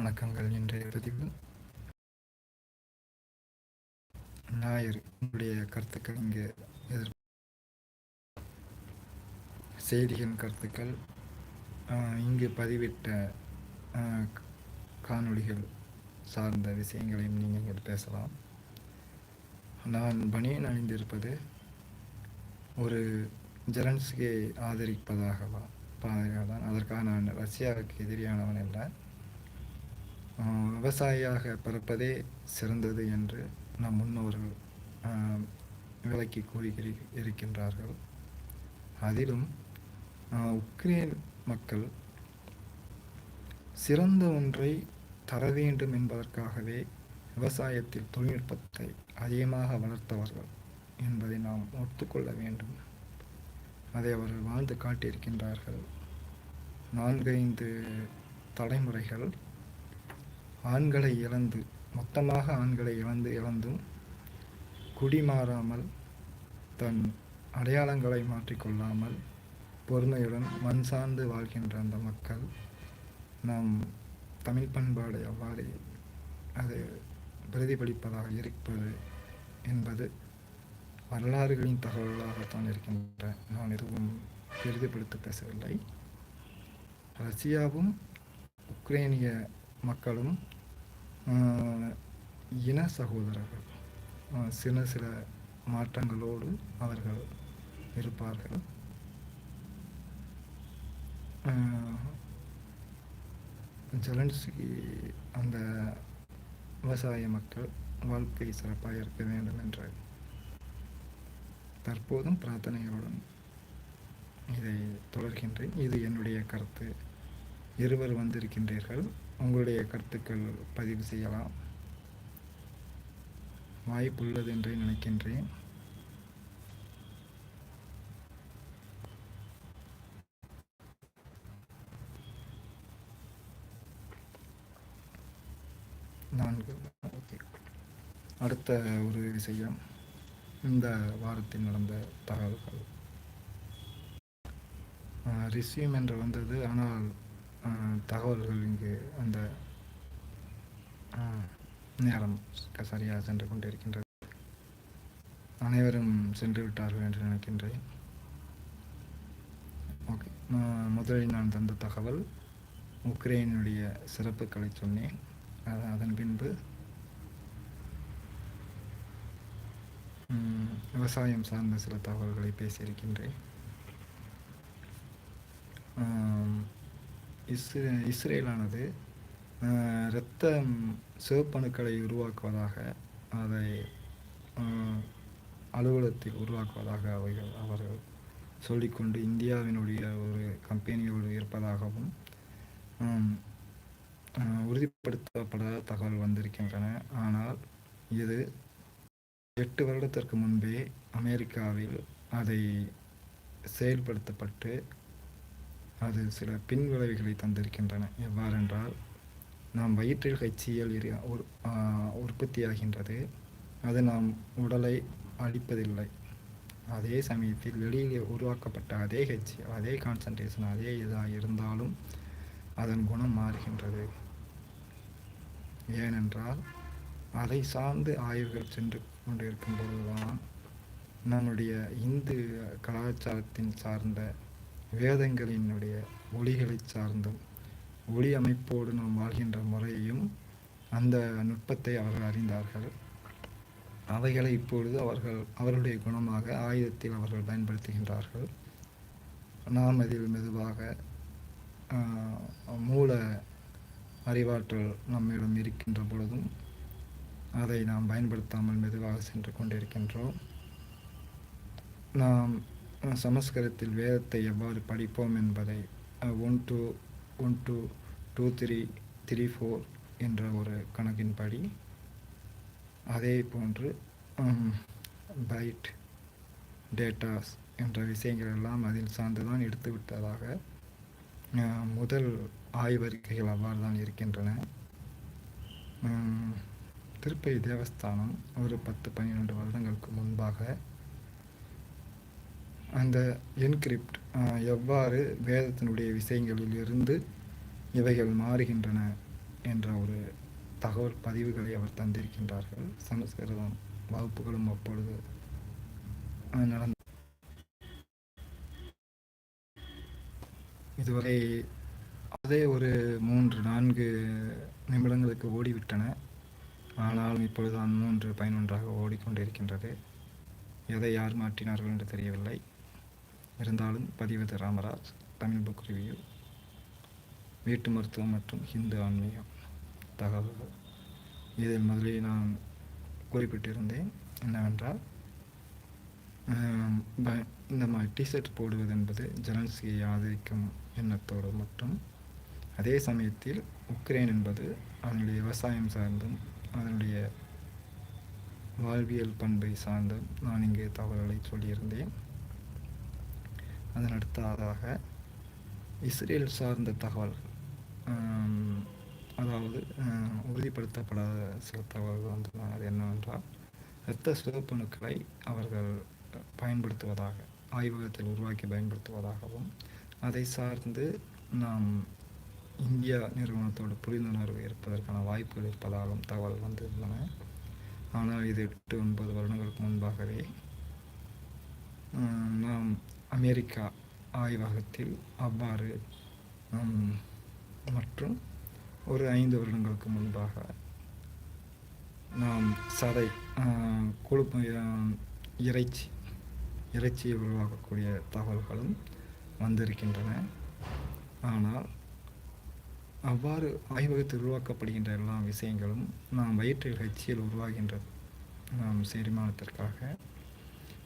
வணக்கங்கள் இன்றைய பதிவு. ஞாயிறு. உங்களுடைய கருத்துக்கள் இங்கே எதிர் செய்திகள் கருத்துக்கள் இங்கு பதிவிட்ட காணொளிகள் சார்ந்த விஷயங்களையும் நீங்கள் இங்கே பேசலாம். நான் பனியன் அணிந்திருப்பது ஒரு ஜெலன்ஸ்கியை ஆதரிப்பதாகவா? பாதையாக தான் அதற்காக நான் ரஷ்யாவுக்கு எதிரியானவன் இல்லை விவசாயியாக பிறப்பதே சிறந்தது என்று நம் முன்னோர்கள் விளக்கி கூறி இருக்கின்றார்கள். அதிலும் உக்ரைன் மக்கள் சிறந்த ஒன்றை தர வேண்டும் என்பதற்காகவே விவசாயத்தில் தொழில்நுட்பத்தை அதிகமாக வளர்த்தவர்கள் என்பதை நாம் ஒத்துக்கொள்ள வேண்டும். அதை அவர்கள் வாழ்ந்து காட்டியிருக்கின்றார்கள். நான்கைந்து தலைமுறைகள் ஆண்களை இழந்து மொத்தமாக ஆண்களை இழந்து இழந்தும் குடிமாறாமல் தன் அடையாளங்களை மாற்றிக்கொள்ளாமல் பொறுமையுடன் மண் சார்ந்து வாழ்கின்ற அந்த மக்கள் நாம் தமிழ் பண்பாடு எவ்வாறு அது பிரதிபலிப்பதாக இருப்பது என்பது வரலாறுகளின் தகவல்களாகத்தான் இருக்கின்ற. நான் எதுவும் பெரிதுபடுத்த பேசவில்லை. ரஷ்யாவும் உக்ரைனிய மக்களும் இன சகோதரர்கள் சில சில மாற்றங்களோடு அவர்கள் இருப்பார்கள். ஆஹ், ஜெலன்ஸ்கி அந்த விவசாய மக்கள் வாழ்க்கை சிறப்பாக இருக்க வேண்டும் என்ற தற்போதும் பிரார்த்தனைகளுடன் இதை தொடர்கின்றேன். இது என்னுடைய கருத்து. இருவர் வந்திருக்கின்றீர்கள். உங்களுடைய கருத்துக்கள் பதிவு செய்யலாம். வாய்ப்புள்ளது என்றே நினைக்கின்றேன். நான்கு. ஓகே. அடுத்த ஒரு விஷயம். இந்த வாரத்தில் நடந்த தகவல்கள். ரிசியூம் என்று வந்தது. ஆனால் தகவல்கள் இங்கு அந்த நேரம் சரியாக சென்று கொண்டிருக்கின்றது. அனைவரும் சென்று விட்டார்கள் என்று நினைக்கின்றேன். ஓகே முதலில் நான் தந்த தகவல் உக்ரைனுடைய சிறப்புகளை சொன்னேன். அதன் பின்பு விவசாயம் சார்ந்த சில தகவல்களை பேசியிருக்கின்றேன். இஸ்ரே இஸ்ரேலானது இரத்த சிவப்பணுக்களை உருவாக்குவதாக அதை அலுவலகத்தில் உருவாக்குவதாக அவர்கள் அவர்கள் சொல்லிக்கொண்டு இந்தியாவினுடைய ஒரு கம்பெனியோடு இருப்பதாகவும் உறுதிப்படுத்தப்படாத தகவல் வந்திருக்கின்றன. ஆனால் இது எட்டு வருடத்திற்கு முன்பே அமெரிக்காவில் அதை செயல்படுத்தப்பட்டு அது சில பின் விளைவுகளை தந்திருக்கின்றன. எவ்வாறென்றால் நாம் வயிற்றில் ஹெச்சியல் உற்பத்தியாகின்றது. அது நாம் உடலை அழிப்பதில்லை. அதே சமயத்தில் வெளியில் உருவாக்கப்பட்ட அதே ஹெச்சிஎல் அதே கான்சன்ட்ரேஷன் அதே இதாக இருந்தாலும் அதன் குணம் மாறுகின்றது. ஏனென்றால் அதை சார்ந்து ஆய்வுகள் சென்று கொண்டிருக்கும் பொழுதுதான் நம்முடைய இந்து கலாச்சாரத்தின் சார்ந்த வேதங்களினுடைய ஒளிகளை சார்ந்தும் ஒளி அமைப்போடு நாம் வாழ்கின்ற முறையையும் அந்த நுட்பத்தை அவர்கள் அறிந்தார்கள். அவைகளை இப்பொழுது அவர்கள் அவர்களுடைய குணமாக ஆயுதத்தில் அவர்கள் பயன்படுத்துகின்றார்கள். நாம் அதில் மெதுவாக மூல அறிவாற்றல் நம்மிடம் இருக்கின்ற பொழுதும் அதை நாம் பயன்படுத்தாமல் மெதுவாக சென்று கொண்டிருக்கின்றோம். நாம் சமஸ்கிருதத்தில் வேதத்தை எவ்வாறு படிப்போம் என்பதை one two one two two three three four என்ற ஒரு கணக்கின்படி அதே போன்று பைட் டேட்டாஸ் என்ற விஷயங்கள் எல்லாம் அதில் சார்ந்துதான் எடுத்து விட்டதாக முதல் ஆய்வறிக்கைகள் அவ்வாறு தான் இருக்கின்றன திருப்பதி தேவஸ்தானம் ஒரு பத்து பன்னிரெண்டு வருடங்களுக்கு முன்பாக அந்த என்கிரிப்ட் எவ்வாறு வேதத்தினுடைய விஷயங்களில் இருந்து இவைகள் மாறுகின்றன என்ற ஒரு தகவல் பதிவுகளை அவர் தந்திருக்கின்றார்கள். சமஸ்கிருதம் வகுப்புகளும் அப்பொழுது நடந்த இதுவரை அதே ஒரு மூன்று நான்கு நிமிடங்களுக்கு ஓடிவிட்டன. ஆனாலும் இப்பொழுதுதான் மூன்று பதினொன்றாக ஓடிக்கொண்டிருக்கின்றது. எதை யார் மாற்றினார்கள் என்று தெரியவில்லை. இருந்தாலும் பதிவது ராமராஜ் தமிழ் புக் ரிவ்யூ வீட்டு மருத்துவம் மற்றும் ஹிந்து ஆன்மீகம் தகவல்கள். இதில் முதலில் நான் குறிப்பிட்டிருந்தேன் என்னவென்றால் இந்த மாதிரி டிஷர்ட் போடுவது என்பது ஜெலன்ஸ்கியை ஆதரிக்கும் எண்ணத்தோடு மற்றும் அதே சமயத்தில் உக்ரைன் என்பது அதனுடைய விவசாயம் சார்ந்தும் அதனுடைய வாழ்வியல் பண்பை சார்ந்தும் நான் இங்கே தகவல்களை சொல்லியிருந்தேன். அதன் அடுத்ததாக இஸ்ரேல் சார்ந்த தகவல்கள் அதாவது உறுதிப்படுத்தப்படாத சில தகவல்கள் வந்து அது என்னவென்றால் இரத்த சிவப்பணுக்களை அவர்கள் பயன்படுத்துவதாக ஆய்வகத்தில் உருவாக்கி பயன்படுத்துவதாகவும் அதை சார்ந்து நாம் இந்தியா நிறுவனத்தோடு புரிந்துணர்வு இருப்பதற்கான வாய்ப்புகள் இருப்பதாகவும் தகவல் வந்திருந்தன. ஆனால் இது எட்டு ஒன்பது வருடங்களுக்கு முன்பாகவே நாம் அமெரிக்கா ஆய்வகத்தில் அவ்வாறு மற்றும் ஒரு ஐந்து வருடங்களுக்கு முன்பாக நாம் சதை குழு கொழுப்பு இறைச்சி இறைச்சியை உருவாக்கக்கூடிய தகவல்களும் வந்திருக்கின்றன. ஆனால் அவ்வாறு ஆய்வகத்தில் உருவாக்கப்படுகின்ற எல்லா விஷயங்களும் நாம் வயிற்றில் ஹெச்சியில் உருவாகின்றது நாம் செரிமானத்திற்காக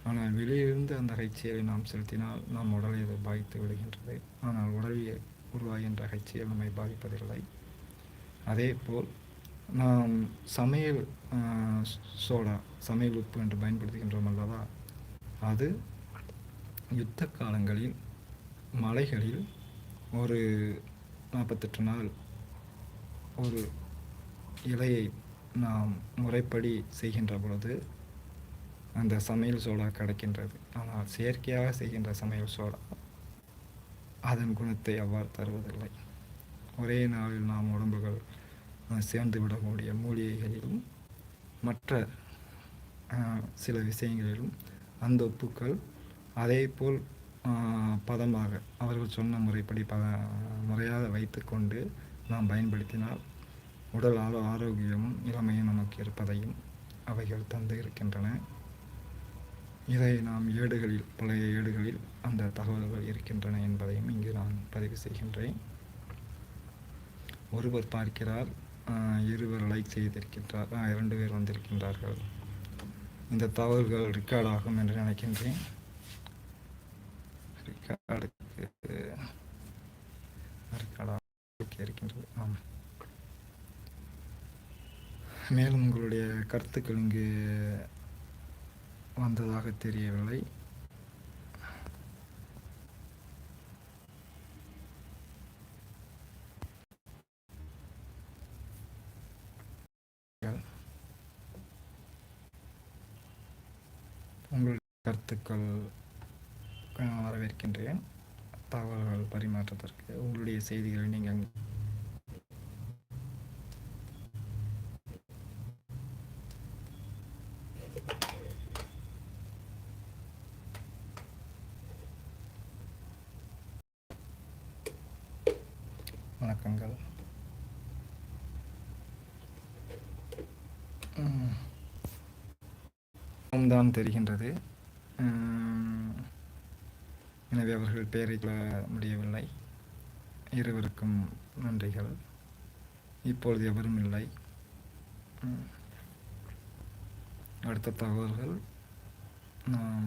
ஆனால் வெளியிலிருந்து அந்த ஹைச்சியலை நாம் செலுத்தினால் நம் உடலை அது பாதித்து விடுகின்றது. ஆனால் உடலில் உருவாகின்ற ஹைச்சியல் நம்மை பாதிப்பதில்லை. அதேபோல் நாம் சமையல் சோடா சமையல் உப்பு என்று பயன்படுத்துகின்றோம் அல்லவா? அது யுத்த காலங்களில் மலைகளில் ஒரு நாற்பத்தெட்டு நாள் ஒரு இலையை நாம் முறைப்படி செய்கின்ற பொழுது அந்த சமையல் சோடா கிடைக்கின்றது. ஆனால் செயற்கையாக செய்கின்ற சமையல் சோடா அதன் குணத்தை அவ்வாறு தருவதில்லை. ஒரே நாளில் நாம் உடம்புகள் சேர்ந்து விடக்கூடிய மூலிகைகளிலும் மற்ற சில விஷயங்களிலும் அந்த உப்புக்கள் அதே போல் பதமாக அவர்கள் சொன்ன முறைப்படி பத முறையாக வைத்துக்கொண்டு நாம் பயன்படுத்தினால் உடல் ஆரோ ஆரோக்கியமும் இளமையும் நமக்கு இருப்பதையும் அவைகள் தந்து இருக்கின்றன. இதை நாம் ஏடுகளில் பழைய ஏடுகளில் அந்த தகவல்கள் இருக்கின்றன என்பதையும் இங்கு நான் பதிவு செய்கின்றேன். ஒருவர் பார்க்கிறார் இருவர் லைக் செய்திருக்கின்றார் இரண்டு பேர் வந்திருக்கின்றார்கள். இந்த தகவல்கள் ரெக்கார்ட் ஆகும் என்று நினைக்கின்றேன். ரெக்கார்டுக்கு ரெக்கார்டாக இருக்கின்றது. ஆமாம் மேலும் உங்களுடைய கருத்துக்கள் இங்கு வந்ததாக தெரியவில்லை. உங்கள் கருத்துக்கள் வரவேற்கின்றேன். தகவல்கள் பரிமாற்றத்திற்கு உங்களுடைய செய்திகளை நீங்கள் வணக்கங்கள் ம். தான் தெரிகின்றது. எனவே அவர்கள் பெயரை முடியவில்லை. இருவருக்கும் நன்றிகள். இப்பொழுது எவரும் இல்லை. அடுத்த தகவல்கள். நாம்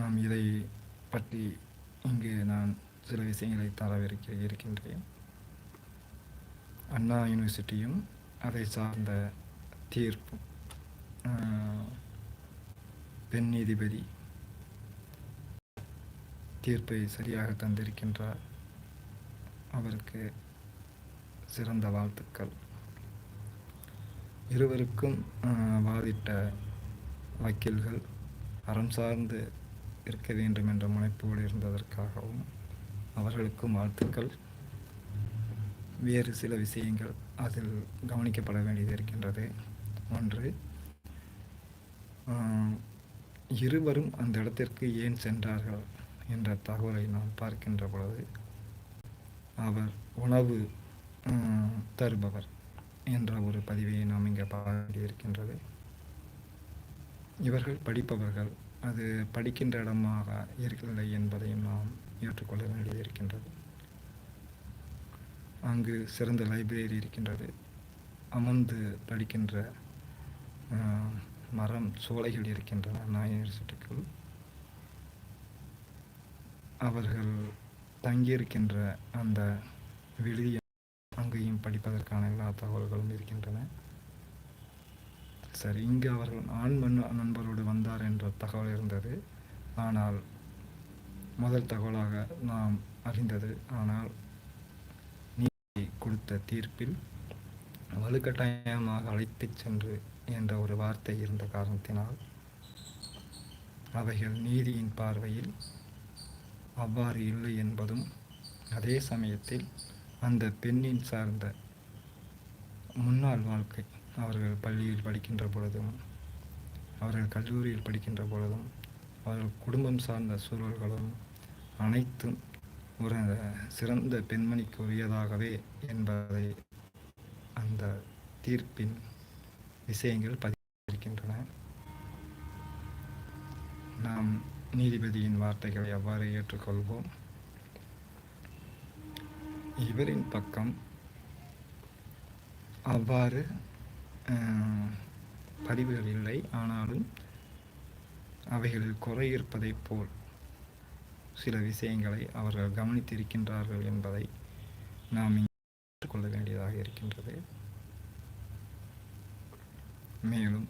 நாம் இதை பற்றி இங்கு நான் சில விஷயங்களை தரவிருக்க இருக்கின்றேன். அண்ணா யூனிவர்சிட்டியும் அதை சார்ந்த தீர்ப்பும் பெண் நீதிபதி தீர்ப்பை சரியாக தந்திருக்கின்றார். அவருக்கு சிறந்த வாழ்த்துக்கள். இருவருக்கும் வாதிட்ட வக்கீல்கள் அறம் சார்ந்து இருக்க வேண்டும் என்ற முனைப்போடு இருந்ததற்காகவும் அவர்களுக்கும் வாழ்த்துக்கள். வேறு சில விஷயங்கள் அதில் கவனிக்கப்பட வேண்டியது இருக்கின்றது. ஒன்று இருவரும் அந்த இடத்திற்கு ஏன் சென்றார்கள் என்ற தகவலை நாம் பார்க்கின்ற பொழுது அவர் உணவு தருபவர் என்ற ஒரு பதிவை நாம் இங்கே பார்க்க வேண்டியிருக்கின்றது இவர்கள் படிப்பவர்கள் அது படிக்கின்ற இடமாக இருக்கவில்லை என்பதையும் நாம் ஏற்றுக்கொள்ள வேண்டியிருக்கின்றது அங்கு சிறந்த லைப்ரரி இருக்கின்றது. அமர்ந்து படிக்கின்ற மரம் சோலைகள் இருக்கின்றன நாயனர் யூனிவர்சிட்டிக்குள் அவர்கள் தங்கியிருக்கின்ற அந்த விடுதி அங்கேயும் படிப்பதற்கான எல்லா தகவல்களும் இருக்கின்றன. சரி இங்கு அவர்கள் ஆண் மண் நண்பரோடு வந்தார் என்ற தகவல் இருந்தது. ஆனால் முதல் தகவலாக நாம் அறிந்தது ஆனால் நீதி கொடுத்த தீர்ப்பில் வலுக்கட்டாயமாக அழைத்துச் சென்று என்ற ஒரு வார்த்தை இருந்த காரணத்தினால் அவைகள் நீதியின் பார்வையில் அவ்வாறு இல்லை என்பதும் அதே சமயத்தில் அந்த பெண்ணின் சார்ந்த முன்னாள் வாழ்க்கை அவர்கள் பள்ளியில் படிக்கின்ற பொழுதும் அவர்கள் கல்லூரியில் படிக்கின்ற பொழுதும் அவர்கள் குடும்பம் சார்ந்த சூழல்களும் அனைத்தும் ஒரு சிறந்த பெண்மணிக்கு உரியதாகவே என்பதை அந்த தீர்ப்பின் விஷயங்கள் பதிவிருக்கின்றன. நாம் நீதிபதியின் வார்த்தைகளை எவ்வாறு ஏற்றுக்கொள்வோம். இவரின் பக்கம் அவ்வாறு பதிவுகள் இல்லை. ஆனாலும் அவைகளில் குறை இருப்பதைப் போல் சில விஷயங்களை அவர்கள் கவனித்திருக்கின்றார்கள் என்பதை நாம் ஏற்றுக்கொள்ள வேண்டியதாக இருக்கின்றது. மேலும்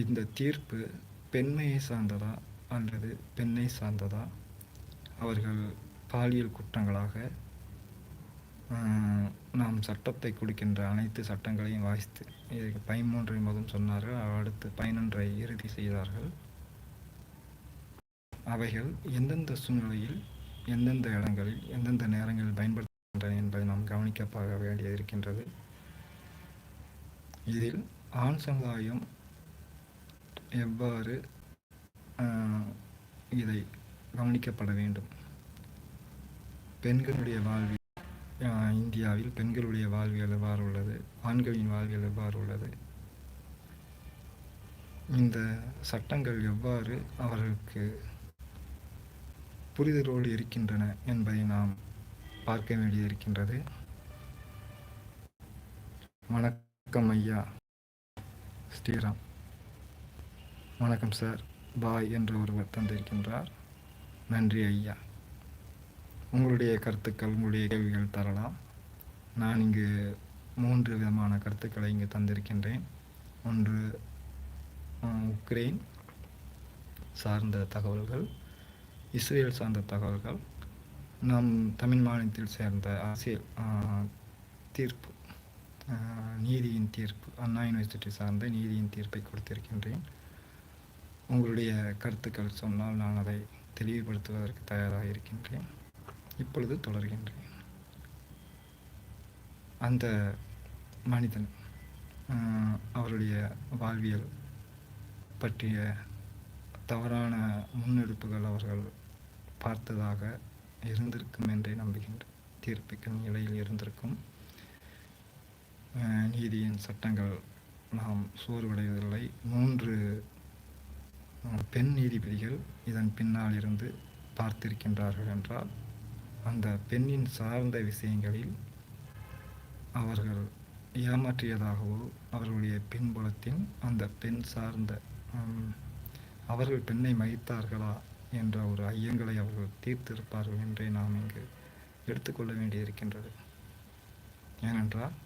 இந்த தீர்ப்பு பெண்மையை சார்ந்ததா அல்லது பெண்ணை சார்ந்ததா? அவர்கள் பாலியல் குற்றங்களாக நாம் சட்டத்தை கொடுக்கின்ற அனைத்து சட்டங்களையும் வாசித்து இதற்கு பதிமூன்றை மதம் சொன்னார்கள். அடுத்து பதினொன்றை இறுதி செய்தார்கள். அவைகள் எந்தெந்த சூழ்நிலையில் எந்தெந்த இடங்களில் எந்தெந்த நேரங்களில் பயன்படுத்துகின்றன என்பதை நாம் கவனிக்கப்பட வேண்டியது இருக்கின்றது இதில் ஆண் சமுதாயம் எவ்வாறு இதை கவனிக்கப்பட வேண்டும்? பெண்களுடைய வாழ்வில் இந்தியாவில் பெண்களுடைய வாழ்வியல் எவ்வாறு உள்ளது? ஆண்களின் வாழ்வியல் எவ்வாறு உள்ளது? இந்த சட்டங்கள் எவ்வாறு அவர்களுக்கு புரிதலோடு இருக்கின்றன என்பதை நாம் பார்க்க வேண்டியிருக்கின்றது. வணக்கம். வணக்கம் ஐயா. ஸ்ரீராம். வணக்கம் சார். பாய் என்று ஒருவர் தந்திருக்கின்றார். நன்றி ஐயா. உங்களுடைய கருத்துக்கள் உங்களுடைய கேள்விகள் தரலாம். நான் இங்கு மூன்று விதமான கருத்துக்களை இங்கு தந்திருக்கின்றேன். ஒன்று உக்ரைன் சார்ந்த தகவல்கள் இஸ்ரேல் சார்ந்த தகவல்கள் நம் தமிழ் மாநிலத்தில் சேர்ந்த அரசியல் தீர்ப்பு. நீதியின் தீர்ப்பு அண்ணா யூனிவர்சிட்டி சார்ந்த நீதியின் தீர்ப்பை கொடுத்திருக்கின்றேன். உங்களுடைய கருத்துக்கள் சொன்னால் நான் அதை தெளிவுபடுத்துவதற்கு தயாராக இருக்கின்றேன். இப்பொழுது தொடர்கின்றேன். அந்த மனிதன் அவருடைய வாழ்வியல் பற்றிய தவறான முன்னெடுப்புகள் அவர்கள் பார்த்ததாக இருந்திருக்கும் என்றே நம்புகின்றேன். தீர்ப்பிக்கும் நிலையில் இருந்திருக்கும். நீதியின் சட்டங்கள் நாம் சோர்வடைவதில்லை. மூன்று பெண் நீதிபதிகள் இதன் பின்னால் இருந்து பார்த்திருக்கின்றார்கள் என்றால் அந்த பெண்ணின் சார்ந்த விஷயங்களில் அவர்கள் ஏமாற்றியதாகவோ அவர்களுடைய பின்புலத்தின் அந்த பெண் சார்ந்த அவர்கள் பெண்ணை மகித்தார்களா என்ற ஒரு ஐயங்களை அவர்கள் தீர்த்திருப்பார்கள் என்றே நாம் இங்கு எடுத்துக்கொள்ள வேண்டியிருக்கின்றது. ஏனென்றால்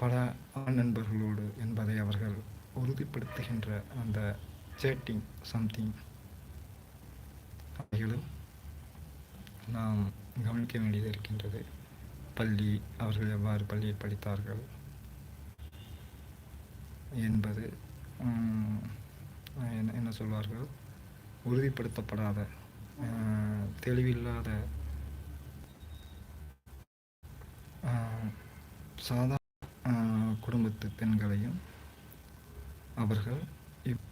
பல ஆண் நண்பர்களோடு என்பதை அவர்கள் உறுதிப்படுத்துகின்ற அந்த சேட்டிங் சம்திங் அவைகளும் நாம் கவனிக்க வேண்டியது இருக்கின்றது. பள்ளி அவர்கள் எவ்வாறு பள்ளியில் படித்தார்கள் என்பது என்ன என்ன சொல்வார்கள்? உறுதிப்படுத்தப்படாத தெளிவில்லாத சாதா குடும்பத்து பெண்களையும் அவர்கள் இப்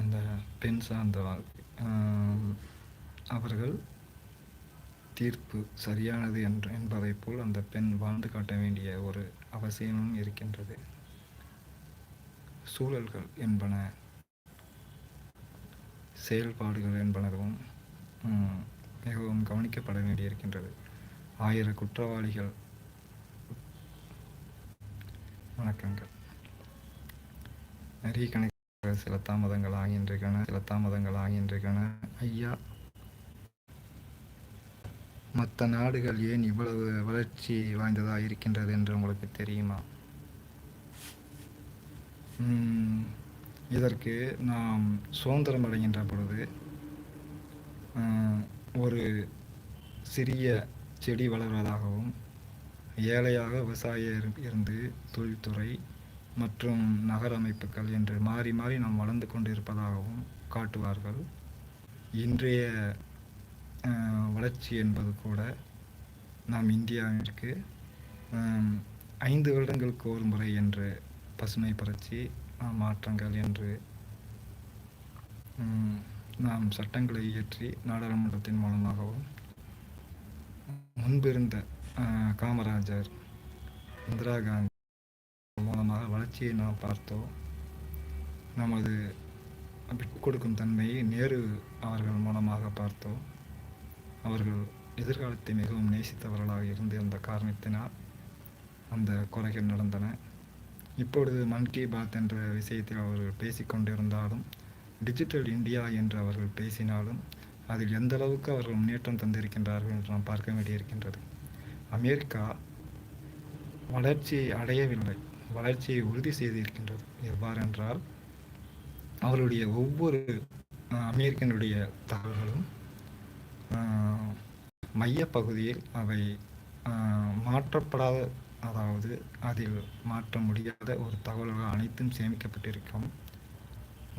அந்த பெண் சார்ந்த அவர்கள் தீர்ப்பு சரியானது என்று என்பதைப் போல் அந்த பெண் வாழ்ந்து காட்ட வேண்டிய ஒரு அவசியமும் இருக்கின்றது. சூழல்கள் என்பன செயல்பாடுகள் என்பனவும் மிகவும் கவனிக்கப்பட வேண்டியிருக்கின்றது. ஆயிரம் குற்றவாளிகள் வணக்கங்கள். நிறைய கணக்கு சில தாமதங்கள் ஆகின்றன சில தாமதங்கள் ஆகின்றன ஐயா மற்ற நாடுகள் ஏன் இவ்வளவு வளர்ச்சி வாய்ந்ததாக இருக்கின்றது என்று உங்களுக்கு தெரியுமா? இதற்கு நாம் சுதந்திரம் அடைகின்ற பொழுது ஒரு சிறிய செடி வளர்வதாகவும் ஏழையாக விவசாய இருந்து தொழில்துறை மற்றும் நகர அமைப்புகள் என்று மாறி மாறி நாம் வளர்ந்து கொண்டு இருப்பதாகவும் காட்டுவார்கள். இன்றைய வளர்ச்சி என்பது கூட நாம் இந்தியாவிற்கு ஐந்து வருடங்களுக்கு ஒரு முறை என்று பசுமை புரட்சி மாற்றங்கள் என்று நாம் சட்டங்களை இயற்றி நாடாளுமன்றத்தின் மூலமாகவும் முன்பிருந்த காமராஜர் இந்திரா காந்தி மூலமாக வளர்ச்சியை நாம் பார்த்தோம். நமது கொடுக்கும் தன்மையை நேரு அவர்கள் மூலமாக பார்த்தோம். அவர்கள் எதிர்காலத்தை மிகவும் நேசித்தவர்களாக இருந்திருந்த காரணத்தினால் அந்த குறைகள் நடந்தன. இப்பொழுது மன் கி பாத் என்ற விஷயத்தில் அவர்கள் பேசிக்கொண்டிருந்தாலும் டிஜிட்டல் இந்தியா என்று அவர்கள் பேசினாலும் அதில் எந்த அளவுக்கு அவர்கள் முன்னேற்றம் தந்திருக்கின்றார்கள் என்று நாம் பார்க்க வேண்டியிருக்கின்றது. அமெரிக்கா வளர்ச்சியை அடையவில்லை. வளர்ச்சியை உறுதி செய்திருக்கின்றது. எவ்வாறென்றால் அவருடைய ஒவ்வொரு அமெரிக்கனுடைய தகவல்களும் மையப்பகுதியில் அவை மாற்றப்படாத அதாவது அதில் மாற்ற முடியாத ஒரு தகவல்கள் அனைத்தும் சேமிக்கப்பட்டிருக்கும்.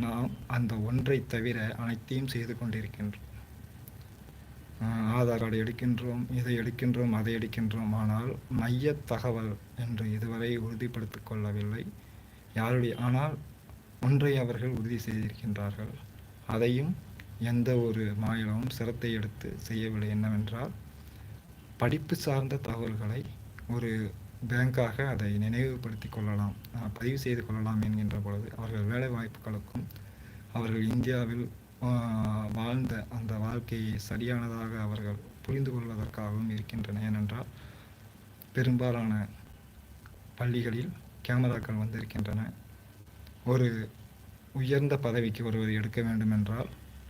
நாம் அந்த ஒன்றை தவிர அனைத்தையும் செய்து கொண்டிருக்கின்றோம். ஆதார் கார்டு எடுக்கின்றோம் இதை எடுக்கின்றோம் அதை எடுக்கின்றோம். ஆனால் மைய தகவல் என்று இதுவரை உறுதிப்படுத்திக் கொள்ளவில்லை. யாருடைய ஆனால் ஒன்றை அவர்கள் உறுதி செய்திருக்கின்றார்கள். அதையும் எந்த ஒரு மாநிலமும் சிரத்தை எடுத்து செய்யவில்லை. என்னவென்றால் படிப்பு சார்ந்த தகவல்களை ஒரு பேங்காக அதை நினைவுபடுத்திக் கொள்ளலாம். பதிவு செய்து கொள்ளலாம் என்கின்ற பொழுது அவர்கள் வேலை வாய்ப்புகளுக்கும் அவர்கள் இந்தியாவில் வாழ்ந்த அந்த வாழ்க்கையை சரியானதாக அவர்கள் புரிந்து கொள்வதற்காகவும் இருக்கின்றன. ஏனென்றால் பெரும்பாலான பள்ளிகளில் கேமராக்கள் வந்திருக்கின்றன. ஒரு உயர்ந்த பதவிக்கு ஒருவர் எடுக்க வேண்டும் என்றால்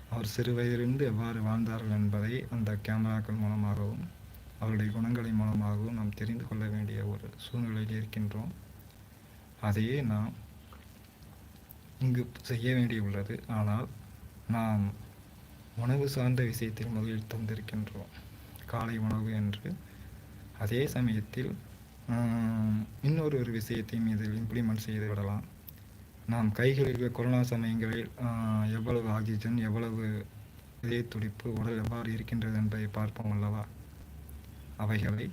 அவர் சிறு வயதிலிருந்து எவ்வாறு வாழ்ந்தார்கள் என்பதை அந்த கேமராக்கள் மூலமாகவும் அவருடைய குணங்களின் மூலமாகவும் நாம் தெரிந்து கொள்ள வேண்டிய ஒரு சூழ்நிலையில் இருக்கின்றோம். அதையே நாம் இங்கு செய்ய வேண்டியுள்ளது. ஆனால் நாம் உணவு சார்ந்த விஷயத்தில் முதலில் தந்திருக்கின்றோம். காலை உணவு என்று. அதே சமயத்தில் இன்னொரு ஒரு விஷயத்தையும் இதில் இம்ப்ளிமெண்ட் செய்து விடலாம். நாம் கைகளில் கொரோனா சமயங்களில் எவ்வளவு ஆக்சிஜன் எவ்வளவு இதய துடிப்பு உடல் எவ்வாறு இருக்கின்றது என்பதை பார்ப்போம் அல்லவா? அவைகளை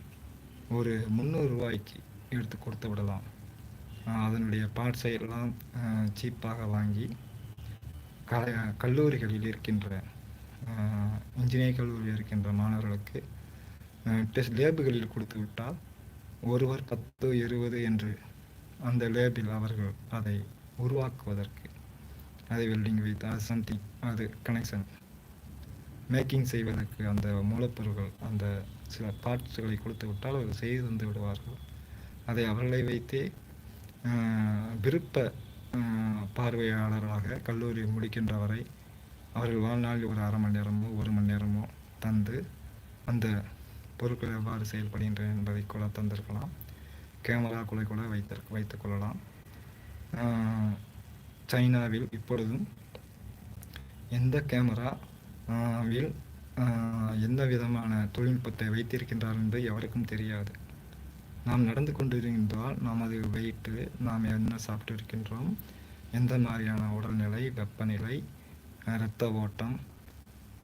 ஒரு முந்நூறு ரூபாய்க்கு எடுத்து கொடுத்து விடலாம். அதனுடைய பார்ட்ஸை எல்லாம் சீப்பாக வாங்கி க கல்லூரிகளில் இருக்கின்ற இன்ஜினியரிங் கல்லூரியில் இருக்கின்ற மாணவர்களுக்கு டெஸ்ட் லேபுகளில் கொடுத்து விட்டால் ஒருவர் பத்து இருபது என்று அந்த லேபில் அவர்கள் அதை உருவாக்குவதற்கு அதை வெல்டிங் வைத்து அது சம்திங் அது கனெக்ஷன் மேக்கிங் செய்வதற்கு அந்த மூலப்பொருட்கள் அந்த சில பார்ட்ஸ்களை கொடுத்து விட்டால் அவர்கள் செய்து தந்து விடுவார்கள். அதை அவர்களை வைத்தே விருப்ப பார்வையாளர்களாக கல்லூரி முடிக்கின்ற வரை அவர்கள் வாழ்நாளில் ஒரு அரை மணி நேரமோ ஒரு மணி நேரமோ தந்து அந்த பொருட்கள் எவ்வாறு செயல்படுகின்றன என்பதை கூட தந்திருக்கலாம். கேமரா கூட கூட வைத்து வைத்துக் கொள்ளலாம். சைனாவில் இப்பொழுதும் எந்த கேமரா வில் எந்த விதமான தொழில்நுட்பத்தை வைத்திருக்கின்றார் என்று எவருக்கும் தெரியாது. நாம் நடந்து கொண்டிருந்தால் நாம் அது நாம் என்ன சாப்பிட்டு இருக்கின்றோம் எந்த மாதிரியான உடல்நிலை வெப்பநிலை இரத்த ஓட்டம்?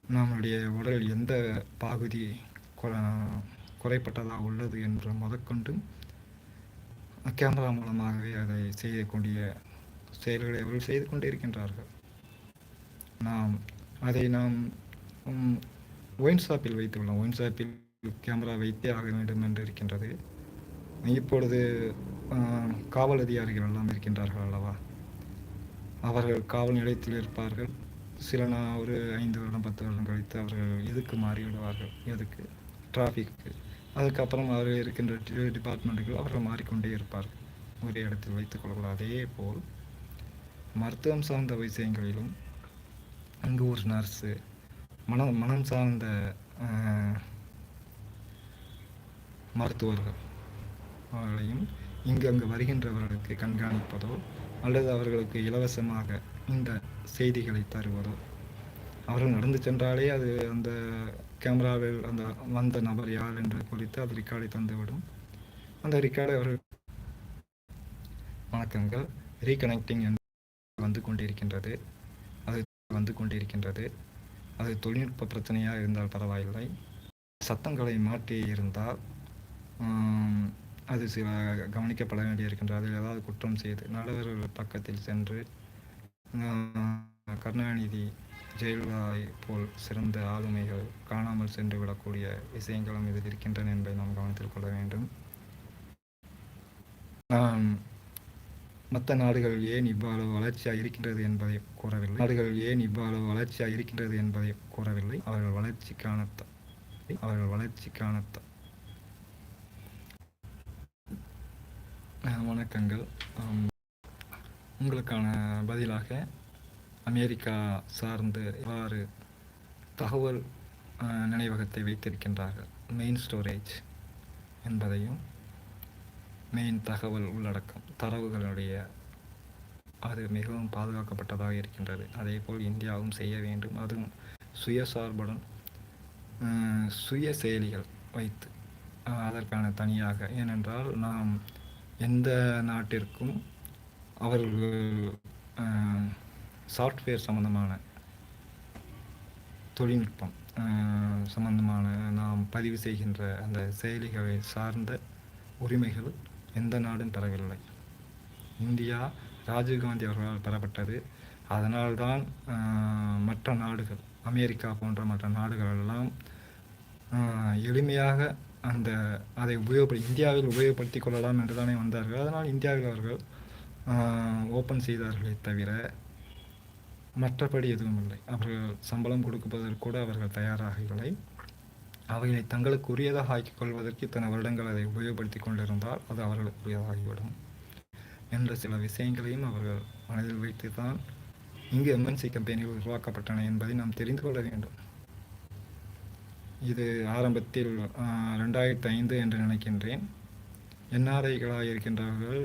நம்முடைய உடல் எந்த பகுதி கொ- குறைப்பட்டதாக உள்ளது என்று முதற்கொண்டு கேமரா மூலமாகவே அதை செய்யக்கூடிய செயல்களை அவர்கள் செய்து கொண்டே இருக்கின்றார்கள் நாம் அதை நாம் ஒயின் ஷாப்பில் வைத்துள்ளோம். ஒயின் ஷாப்பில் கேமரா வைத்தே ஆக வேண்டும் என்று இருக்கின்றது. இப்பொழுது காவல் அதிகாரிகள் எல்லாம் இருக்கின்றார்கள் அல்லவா? அவர்கள் காவல் நிலையத்தில் இருப்பார்கள். சில நான் ஒரு ஐந்து வருடம் பத்து வருடம் கழித்து அவர்கள் எதுக்கு மாறிவிடுவார்கள் எதுக்கு? டிராஃபிக்கு அதுக்கப்புறம் அவர்கள் இருக்கின்ற டிபார்ட்மெண்ட்டுகள் அவர்கள் மாறிக்கொண்டே இருப்பார்கள். ஒரே இடத்தில் வைத்துக் கொள்ளக்கூடாது அதே போல் மருத்துவம் சார்ந்த விஷயங்களிலும் அங்கு ஒரு நர்ஸு மனம் மனம் சார்ந்த மருத்துவர்கள் அவர்களையும் இங்கு அங்கு வருகின்றவர்களுக்கு கண்காணிப்பதோ அல்லது அவர்களுக்கு இலவசமாக இந்த செய்திகளை தருவதோ. அவர்கள் நடந்து சென்றாலே அது அந்த கேமராவில் அந்த வந்த நபர் யார் என்று குறித்து அது ரெக்கார்டை தந்துவிடும். அந்த ரெக்கார்டை அவர்கள் வணக்கங்கள். ரீகனெக்டிங் என்று வந்து கொண்டிருக்கின்றது. அது வந்து கொண்டிருக்கின்றது. அது தொழில்நுட்ப பிரச்சனையாக இருந்தால் பரவாயில்லை. சத்தங்களை மாற்றி இருந்தால் அது சில கவனிக்கப்பட வேண்டியிருக்கின்றது. அதில் ஏதாவது குற்றம் செய்து நடுவர்கள் பக்கத்தில் சென்று கருணாநிதி ஜெயலலிதாவை போல் சிறந்த ஆளுமைகள் காணாமல் சென்று விடக்கூடிய விஷயங்களும் இதில் இருக்கின்றன என்பதை நாம் கவனத்தில் கொள்ள வேண்டும். நான் மற்ற நாடுகள் ஏன் இவ்வாறு வளர்ச்சியாக இருக்கின்றது என்பதை கூறவில்லை. நாடுகள் ஏன் இவ்வாறு வளர்ச்சியாக இருக்கின்றது என்பதை கூறவில்லை. அவர்கள் வளர்ச்சிக்கான அவர்கள் வளர்ச்சிக்கான வணக்கங்கள். உங்களுக்கான பதிலாக அமெரிக்கா சார்ந்து இவ்வாறு தகவல் நினைவகத்தை வைத்திருக்கின்றார்கள். மெயின் ஸ்டோரேஜ் என்பதையும் மெயின் தகவல் உள்ளடக்கம் தரவுகளுடைய அது மிகவும் பாதுகாக்கப்பட்டதாக இருக்கின்றது. அதே போல் இந்தியாவும் செய்ய வேண்டும். அதுவும் சுயசார்புடன் சுய செயலிகள் வைத்து அதற்கான தனியாக. ஏனென்றால் நாம் எந்த நாட்டிற்கும் அவர்கள் சாஃப்ட்வேர் சம்மந்தமான தொழில்நுட்பம் சம்பந்தமான நாம் பதிவு செய்கின்ற அந்த செயலிகளை சார்ந்த உரிமைகள் எந்த நாடும் பெறவில்லை இந்தியா ராஜீவ்காந்தி அவர்களால் பெறப்பட்டது. அதனால்தான் மற்ற நாடுகள் அமெரிக்கா போன்ற மற்ற நாடுகள் எல்லாம் எளிமையாக அந்த அதை உபயோகப்படு இந்தியாவில் உபயோகப்படுத்தி கொள்ளலாம் என்று தானே வந்தார்கள். அதனால் இந்தியாவில் அவர்கள் ஓப்பன் செய்தார்களே தவிர மற்றபடி எதுவும் இல்லை. அவர்கள் சம்பளம் கொடுப்பதற்கு கூட அவர்கள் தயாராக இல்லை. அவைகளை தங்களுக்கு உரியதாக ஆக்கிக் கொள்வதற்கு இத்தனை வருடங்கள் அதை உபயோகப்படுத்திக் கொண்டிருந்தால் அது அவர்களுக்கு உரியதாகிவிடும் என்ற சில விஷயங்களையும் அவர்கள் மனதில் வைத்து தான் இங்கு எம்என்சி கம்பெனிகள் உருவாக்கப்பட்டன என்பதை நாம் தெரிந்து கொள்ள வேண்டும். இது ஆரம்பத்தில் ரெண்டாயிரத்து ஐந்து என்று நினைக்கின்றேன். என்ஆர்ஐகளாக இருக்கின்றவர்கள்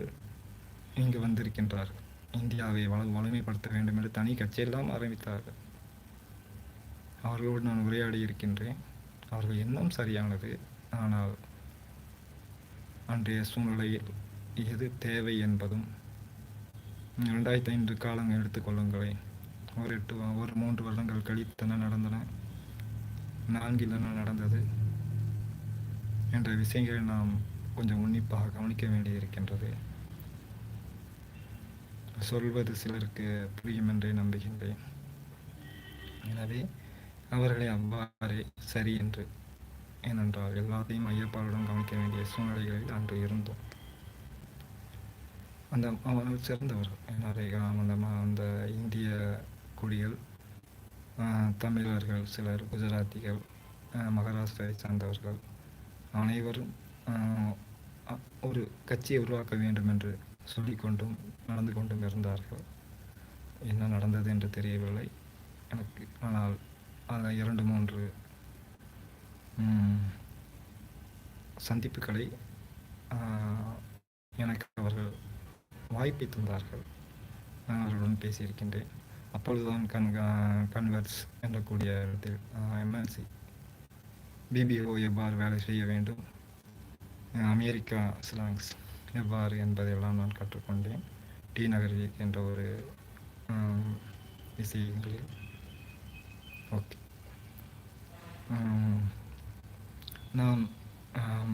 இங்கு வந்திருக்கின்றார்கள். இந்தியாவை வள வலிமைப்படுத்த வேண்டும் என்று தனி கட்சியெல்லாம் ஆரம்பித்தார்கள். அவர்களோடு நான் உரையாடி இருக்கின்றேன். அவர்கள் எண்ணம் சரியானது. ஆனால் அன்றைய சூழ்நிலையில் எது தேவை என்பதும் ரெண்டாயிரத்தி ஐந்து காலம் எடுத்துக்கொள்ளுங்களேன் ஒரு எட்டு ஒரு மூன்று வருடங்கள் கழித்தன நடந்தன. நான்கில் என்ன நடந்தது என்ற விஷயங்களை நாம் கொஞ்சம் உன்னிப்பாக கவனிக்க வேண்டியிருக்கின்றது. சொல்வது சிலருக்கு புரியும் என்றே நம்புகின்றேன். எனவே அவர்களை அவ்வாறே சரி என்று ஏனென்றால் எல்லாத்தையும் ஐயப்பாளுடன் கவனிக்க வேண்டிய சூழ்நிலைகளில் அன்று இருந்தோம். அந்த அவர்கள் சிறந்தவர்கள். என்ஆர்ஐ அந்த அந்த இந்திய குடிகள் தமிழர்கள் சிலர் குஜராத்திகள் ஆஹ், மகாராஷ்டிராவை சார்ந்தவர்கள். அனைவரும் ஒரு கட்சியை உருவாக்க வேண்டும் என்று சொல்லிக்கொண்டும் நடந்து கொண்டும் இருந்தார்கள். என்ன நடந்தது என்று தெரியவில்லை. எனக்கு ஆனால் அந்த இரண்டு மூன்று சந்திப்புகளை எனக்கு அவர்கள் வாய்ப்பை தந்தார்கள். நான் அவர்களுடன் பேசியிருக்கின்றேன். அப்பொழுதுதான் கன் கன்வெர்ஸ் என்றக்கூடிய இடத்தில் எம்என்சி பிபிஓ எவ்வாறு வேலை செய்ய வேண்டும்? அமெரிக்கா ஸ்லாங்ஸ் எவ்வாறு என்பதையெல்லாம் நான் கற்றுக்கொண்டேன். டி நகர் என்ற ஒரு விஷயங்களில். ஓகே. நான் நாம்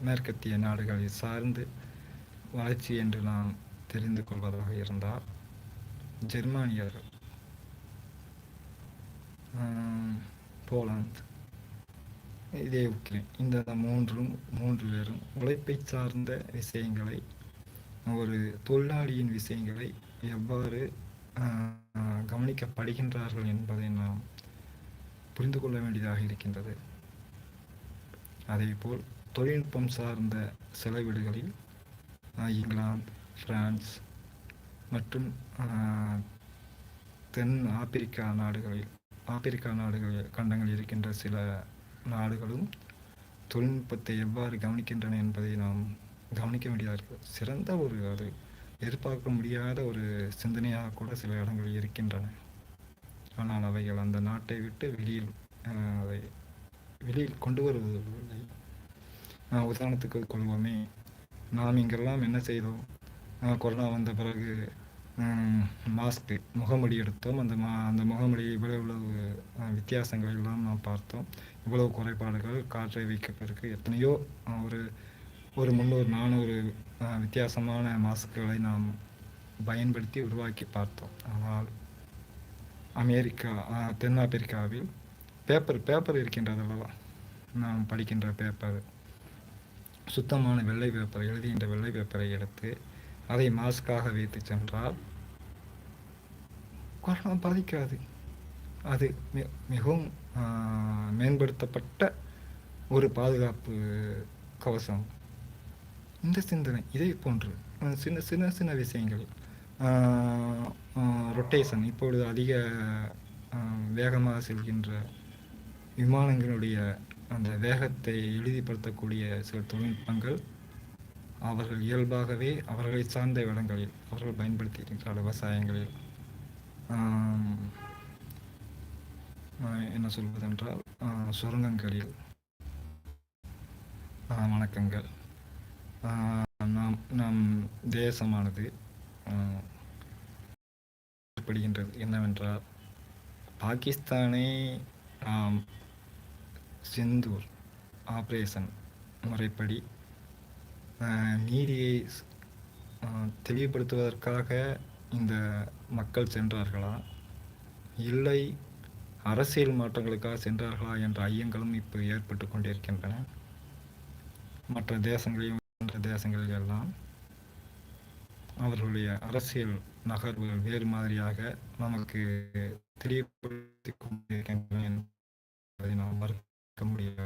மேற்கத்திய நாடுகளை சார்ந்து வளர்ச்சி என்று நாம் தெரிந்து கொள்வதாக இருந்தால் ஜெர்மானியர்கள் போலாந்து இதே உக்ரைன் இந்த மூன்றும் மூன்று பேரும் உழைப்பை சார்ந்த விஷயங்களை ஒரு தொழிலாளியின் விஷயங்களை எவ்வாறு கவனிக்கப்படுகின்றார்கள் என்பதை நாம் புரிந்து கொள்ள வேண்டியதாக இருக்கின்றது. அதேபோல் தொழில்நுட்பம் சார்ந்த செலவீடுகளில் இங்கிலாந்து பிரான்ஸ் மற்றும் தென் ஆப்பிரிக்கா நாடுகளில் ஆப்பிரிக்கா நாடுகளில் கண்டங்கள் இருக்கின்ற சில நாடுகளும் தொழில்நுட்பத்தை எவ்வாறு கவனிக்கின்றன என்பதை நாம் கவனிக்க வேண்டியதாக சிறந்த ஒரு அது எதிர்பார்க்க முடியாத ஒரு சிந்தனையாக கூட சில இடங்கள் இருக்கின்றன. ஆனால் அவைகள் அந்த நாட்டை விட்டு வெளியில் அதை வெளியில் கொண்டு வருவதில்லை உதாரணத்துக்கு கொள்வோமே. நாம் இங்கெல்லாம் என்ன செய்தோம்? கொரோனா வந்த பிறகு மாஸ்க்கு முகமூடி எடுத்தோம். அந்த மா அந்த முகமூடி இவ்வளவு இவ்வளவு ஆஹ், எல்லாம் நாம் பார்த்தோம். இவ்வளவு குறைபாடுகள் காற்றை வைக்கப்பட்டிருக்கு எத்தனையோ ஒரு ஒரு முந்நூறு நானூறு வித்தியாசமான மாஸ்க்குகளை நாம் பயன்படுத்தி உருவாக்கி பார்த்தோம். ஆனால் அமெரிக்கா தென்னாப்பிரிக்காவில் பேப்பர் பேப்பர் இருக்கின்றது அல்லவா? நாம் படிக்கின்ற பேப்பர் சுத்தமான வெள்ளை பேப்பர் எழுதுகின்ற வெள்ளை பேப்பரை எடுத்து அதை மாஸ்காக வைத்து சென்றால் கொரோனா பாதிக்காது அது மிகவும் மேம்படுத்தப்பட்ட ஒரு பாதுகாப்பு கவசம். இந்த சிந்தனை இதே போன்று சின்ன சின்ன சின்ன விஷயங்கள் ரொட்டேஷன் இப்பொழுது அதிக வேகமாக செல்கின்ற விமானங்களுடைய அந்த வேகத்தை எளிதிப்படுத்தக்கூடிய சில தொழில்நுட்பங்கள் அவர்கள் இயல்பாகவே அவர்களை சார்ந்த இடங்களில் அவர்கள் பயன்படுத்தி இருக்கின்ற விவசாயங்களில் என்ன சொல்வதென்றால் சுரங்கங்களில். வணக்கங்கள். நாம் நம் தேசமானது ஏற்படுகின்றது என்னவென்றால் பாகிஸ்தானை செந்தூர் சிந்தூர் முறைப்படி நீதியை தெளிவுபடுத்துவதற்காக இந்த மக்கள் சென்றார்களா? இல்லை அரசியல் மாற்றங்களுக்காக சென்றார்களா என்ற ஐயங்களும் இப்போ ஏற்பட்டு கொண்டிருக்கின்றன. மற்ற தேசங்களையும் மற்ற தேசங்களில் எல்லாம் அவர்களுடைய அரசியல் நகர்வுகள் வேறு மாதிரியாக நமக்கு தெரியப்படுத்தி கொண்டிருக்கின்றன என்பதை நாம் மறுக்க முடியாது.